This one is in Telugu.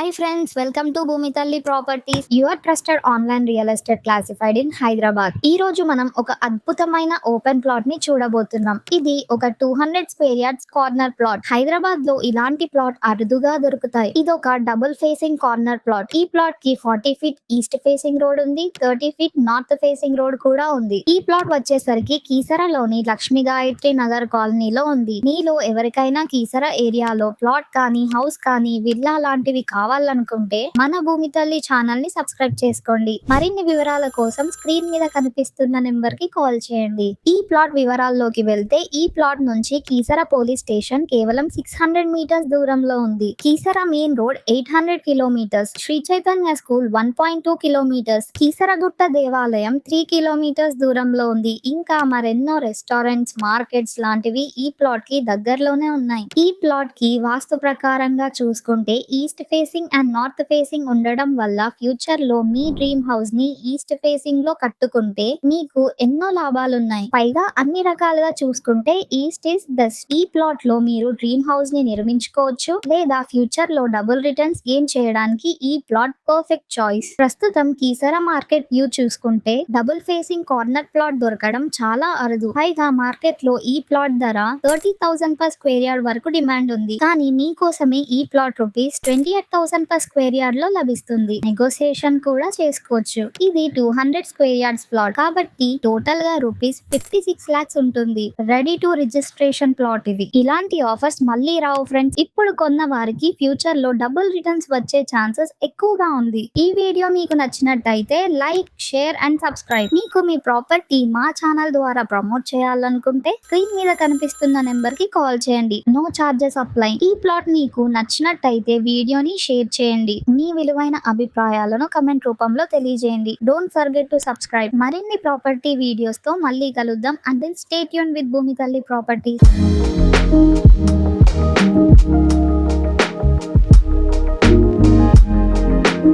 Hi friends welcome to Bhoomi Thalli properties your trusted online real estate classified in Hyderabad ఈ రోజు మనం ఒక అద్భుతమైన ఓపెన్ ప్లాట్ని చూడబోతున్నాం. ఇది ఒక two hundred square yards corner plot హైదరాబాద్లో ఇలాంటి ప్లాట్ అరుదుగా దొరుకుతాయి. ఇది ఒక డబుల్ ఫేసింగ్ కార్నర్ ప్లాట్ ఈ ప్లాట్కి forty feet east facing road ఉంది thirty feet north facing road కూడా ఉంది. ఈ ప్లాట్ వచ్చేసరికి కీసరలోని లక్ష్మీ గాయత్రి నగర్ కాలనీలో ఉంది. నీలో ఎవరికైనా కీసర ఏరియాలో ప్లాట్ కానీ హౌస్ కానీ విల్లా లాంటివి కావాలనుకుంటే మన భూమి తల్లి ఛానల్ని సబ్స్క్రైబ్ చేసుకోండి. మరిన్ని వివరాల కోసం స్క్రీన్ మీద కనిపిస్తున్న నెంబర్కి కాల్ చేయండి. ఈ ప్లాట్ వివరాల్లోకి వెళ్తే ఈ ప్లాట్ నుంచి కీసర పోలీస్ స్టేషన్ కేవలం సిక్స్ హండ్రెడ్ మీటర్స్ దూరంలో ఉంది. Keesara main road eight hundred kilometres Sri Chaitanya school one point two kilometres Keesaragutta దేవాలయం త్రీ కిలోమీటర్స్ దూరంలో ఉంది. ఇంకా మరెన్నో రెస్టారెంట్స్ మార్కెట్స్ లాంటివి ఈ ప్లాట్కి దగ్గరలోనే ఉన్నాయి. ఈ ప్లాట్కి వాస్తు ప్రకారంగా చూసుకుంటే east facing and north facing ఉండడం వల్ల ఫ్యూచర్లో మీ డ్రీమ్ హౌస్ని ఈస్ట్ ఫేసింగ్లో కట్టుకుంటే మీకు ఎన్నో లాభాలున్నాయి. పైగా అన్ని రకాలుగా చూసుకుంటే ఈస్ట్ ఇస్ బెస్ట్ ఈ ప్లాట్లో మీరు డ్రీమ్ హౌస్ని నిర్మించుకోవచ్చు. లేదా ఫ్యూచర్లో డబుల్ రిటర్న్స్ గెయిన్ చేయడానికి ఈ ప్లాట్ పర్ఫెక్ట్ చాయిస్ ప్రస్తుతం కీసరా మార్కెట్ వ్యూ చూసుకుంటే డబుల్ ఫేసింగ్ కార్నర్ ప్లాట్ దొరకడం చాలా అరుదు. పైగా మార్కెట్లో ఈ ప్లాట్ ధర thirty thousand per square yard వరకు డిమాండ్ ఉంది. కానీ మీకోసమే ఈ plot rupees twenty eight thousand per square యార్డ్లో లభిస్తుంది. నెగోసియేషన్ కూడా చేసుకోవచ్చు. ఇది two hundred square yards plot కాబట్టి టోటల్గా రూపీస్ ఫిఫ్టీ సిక్స్ లాక్స్ ఉంటుంది. రెడీ టు రిజిస్ట్రేషన్ ప్లాట్ ఇది. ఇలాంటి ఆఫర్స్ మళ్ళీ రావు ఫ్రెండ్స్ ఇప్పుడు కొన్న వారికి ఫ్యూచర్లో డబుల్ రిటర్న్స్ వచ్చే ఛాన్సెస్ ఎక్కువగా ఉంది. ఈ వీడియో మీకు నచ్చినట్టయితే లైక్ షేర్ అండ్ సబ్స్క్రైబ్ మీకు మీ ప్రాపర్టీ మా ఛానల్ ద్వారా ప్రమోట్ చేయాలనుకుంటే స్క్రీన్ మీద కనిపిస్తున్న నెంబర్కి కాల్ చేయండి. నో చార్జెస్ అప్లై ఈ ప్లాట్ మీకు నచ్చినట్టయితే వీడియోని షేర్ చేయండి. మీ విలువైన అభిప్రాయాలను కమెంట్ రూపంలో తెలియజేయండి. డోంట్ ఫర్గెట్ టు సబ్స్క్రైబ్ మరిన్ని ప్రాపర్టీ వీడియోస్తో మళ్ళీ కలుద్దాం. అండ్ స్టేట్ యూన్ విత్ భూమి తల్లి ప్రాపర్టీస్